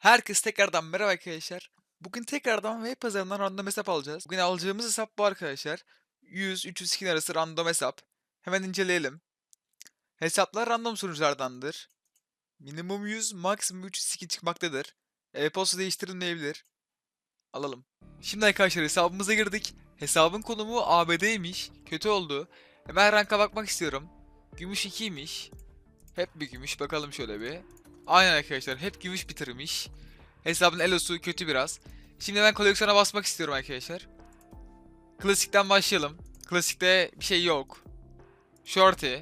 Herkes tekrardan merhaba arkadaşlar. Bugün tekrardan web pazarından random hesap alacağız. Bugün alacağımız hesap bu arkadaşlar. 100-300 skin arası random hesap. Hemen inceleyelim. Hesaplar random sunuculardandır. Minimum 100, maksimum 300 skin çıkmaktadır. E-posta değiştirilmeyebilir. Alalım. Şimdi arkadaşlar hesabımıza girdik. Hesabın konumu ABD'ymiş. Kötü oldu. Hemen ranka bakmak istiyorum. Gümüş 2'ymiş. Hep bir gümüş. Bakalım şöyle bir. Aynen arkadaşlar. Hep gümüş bitirmiş. Hesabın elosu kötü biraz. Şimdi ben koleksiyona basmak istiyorum arkadaşlar. Klasikten başlayalım. Klasikte bir şey yok. Shorty.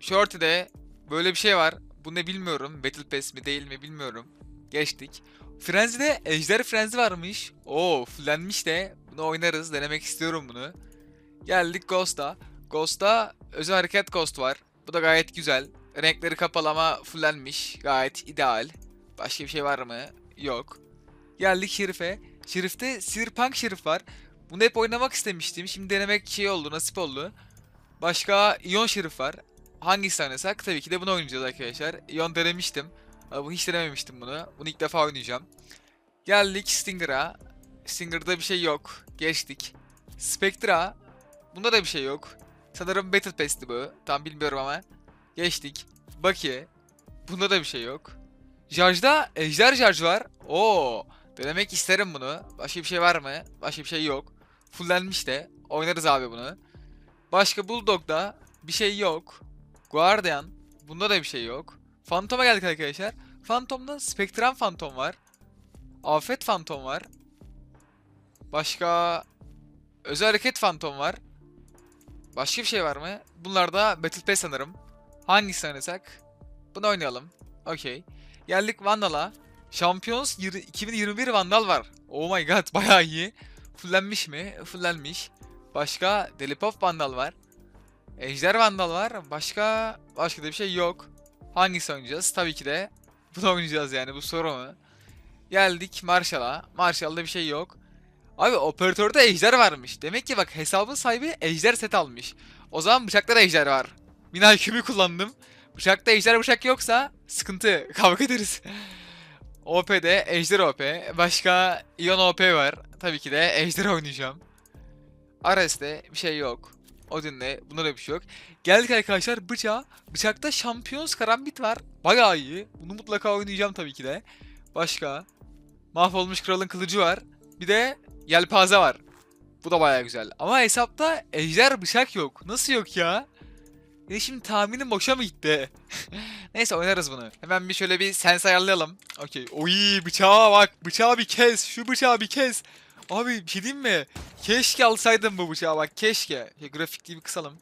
Shorty'de böyle bir şey var. Bu ne bilmiyorum. Battle Pass mi değil mi bilmiyorum. Geçtik. Frenzy'de Ejder Frenzy varmış. Oo fullenmiş de. Bunu oynarız. Denemek istiyorum bunu. Geldik Ghost'a. Ghost'ta özel hareket Ghost var. Bu da gayet güzel. Renkleri kapalı ama fullenmiş. Gayet ideal. Başka bir şey var mı? Yok. Geldik Şerif'e. Şerif'te Cyberpunk Şerif var. Bunu hep oynamak istemiştim. Şimdi denemek şey oldu, nasip oldu. Başka Ion Şerif var. Hangisi oynasak? Tabii ki de bunu oynayacağız arkadaşlar. Ion denemiştim. Bunu hiç denememiştim bunu. Bunu ilk defa oynayacağım. Geldik Stinger'a. Stinger'da bir şey yok. Geçtik. Spectra. Bunda da bir şey yok. Sanırım Battle Pass'ti bu. Tam bilmiyorum ama. Geçtik. Baki. Bunda da bir şey yok. Jarj'da Ejder Jarj var. Oo. Denemek isterim bunu. Başka bir şey var mı? Başka bir şey yok. Fullenmiş de. Oynarız abi bunu. Başka Bulldog'da bir şey yok. Guardian. Bunda da bir şey yok. Phantom'a geldik arkadaşlar. Phantom'da Spectrum Phantom var. Afet Phantom var. Başka Özel Hareket Phantom var. Başka bir şey var mı? Bunlar da Battle Pass sanırım. Hangisi oynasak? Bunu oynayalım. Okey. Geldik Vandal'a. Champions yirmi- 2021 Vandal var. Oh my god bayağı iyi. Fullenmiş mi? Fullenmiş. Başka Delipop Vandal var. Ejder Vandal var. Başka başka da bir şey yok. Hangisi oynayacağız? Tabii ki de bunu oynayacağız yani bu soru mu? Geldik Marshall'a. Marshall'da bir şey yok. Abi operatörde ejder varmış. Demek ki bak hesabın sahibi ejder set almış. O zaman bıçakta da ejder var. Minay kübü kullandım. Bıçakta ejder bıçak yoksa sıkıntı. Kavga ederiz. OP'de ejder OP. Başka Ion OP var. Tabii ki de ejder oynayacağım. Ares'te bir şey yok. Odin'de bunda da bir şey yok. Geldik arkadaşlar bıçağa. Bıçakta Champions Karambit var. Bayağı iyi. Bunu mutlaka oynayacağım tabii ki de. Başka. Mahvolmuş Kralın Kılıcı var. Bir de Yelpaze var. Bu da baya güzel. Ama hesapta ejder bıçak yok. Nasıl yok ya? Ya şimdi tahminim boşa mı gitti? Neyse oynarız bunu. Hemen bir şöyle bir sens ayarlayalım. Okey. Oy bıçağa bak. Bıçağı bir kez. Şu bıçağı bir kez. Abi bir şey diyeyim mi? Keşke alsaydım bu bıçağı bak. Keşke. Şey, grafikliği bir kısalım.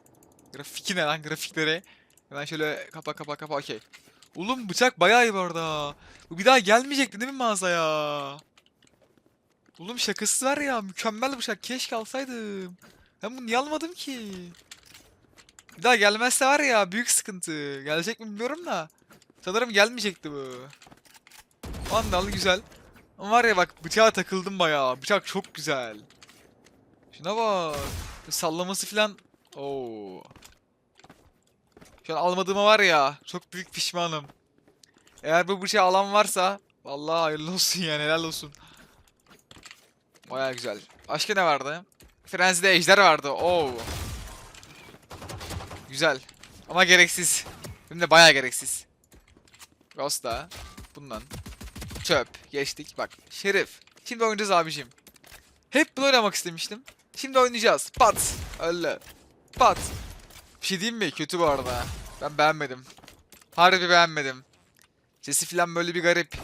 Grafiki ne lan grafikleri? Hemen şöyle kapa kapa kapa okey. Oğlum bıçak bayağı iyi bu arada. Bu bir daha gelmeyecekti değil mi mağazaya? Oğlum şakası var ya mükemmel bıçak keşke alsaydım. Ben bunu niye almadım ki? Bir daha gelmezse var ya büyük sıkıntı. Gelecek mi bilmiyorum da. Sanırım gelmeyecekti bu. Vandal güzel. Ama var ya bak bıçağa takıldım bayağı. Bıçak çok güzel. Şuna bak. Sallaması filan. Oo. Şu an almadığıma var ya. Çok büyük pişmanım. Eğer bu bıçağı alan varsa. Vallahi hayırlı olsun yani helal olsun. Baya güzel. Başka ne vardı? Frenzy'de ejder vardı. Oo. Güzel. Ama gereksiz. Hem de baya gereksiz. Ghost da. Bundan. Çöp. Geçtik. Bak. Şerif. Şimdi oynayacağız abicim. Hep bunu oynamak istemiştim. Şimdi oynayacağız. Pat. Öyle. Pat. Bir şey diyeyim mi? Kötü bu arada. Ben beğenmedim. Harbi beğenmedim. Sesi falan böyle bir garip.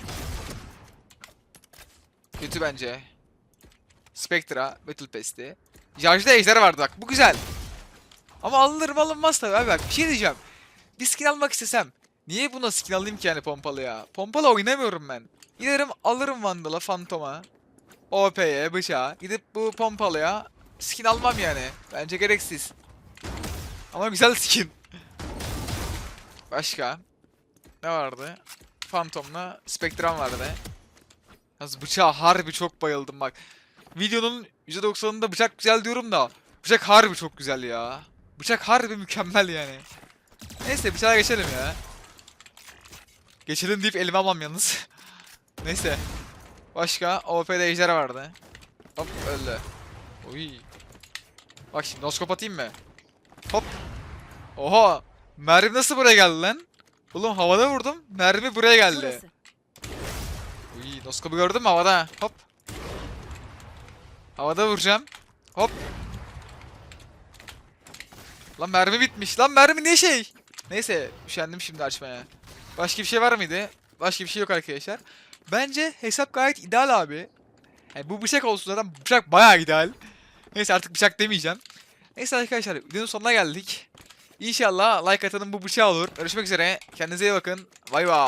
Kötü bence. Spectra, Battle Pass'ti. Jarj'da ejder vardı bak. Bu güzel. Ama alınır mı alınmaz tabii abi bak. Bir şey diyeceğim. Bir skin almak istesem. Niye buna skin alayım ki yani pompalı ya? Pompalı oynamıyorum ben. Giderim alırım Vandal'a, Phantom'a. OP'ye, bıçağa. Gidip bu pompalıya skin almam yani. Bence gereksiz. Ama güzel skin. Başka. Ne vardı? Phantom'la Spectrum vardı. Yalnız bıçağa harbi çok bayıldım bak. Videonun %90'ında bıçak güzel diyorum da bıçak harbi çok güzel ya. Bıçak harbi mükemmel yani. Neyse bıçağa geçelim ya. Geçelim deyip elime almam yalnız. Neyse. Başka OP'de ejder vardı. Hop öldü. Uy. Bak şimdi noskop atayım mı? Hop. Oha. Mermi nasıl buraya geldi lan? Oğlum havada vurdum. Mermi buraya geldi. Burası. Uy, noskopu gördün mü havada? Hop. Havada vuracağım. Hop. Lan mermi bitmiş. Lan mermi ne şey? Neyse, üşendim şimdi açmaya. Başka bir şey var mıydı? Başka bir şey yok arkadaşlar. Bence hesap gayet ideal abi. Yani bu bıçak olsun zaten bıçak bayağı ideal. Neyse artık bıçak demeyeceğim. Neyse arkadaşlar videonun sonuna geldik. İnşallah like atanın bu bıçağı olur. Görüşmek üzere. Kendinize iyi bakın. Bay bay.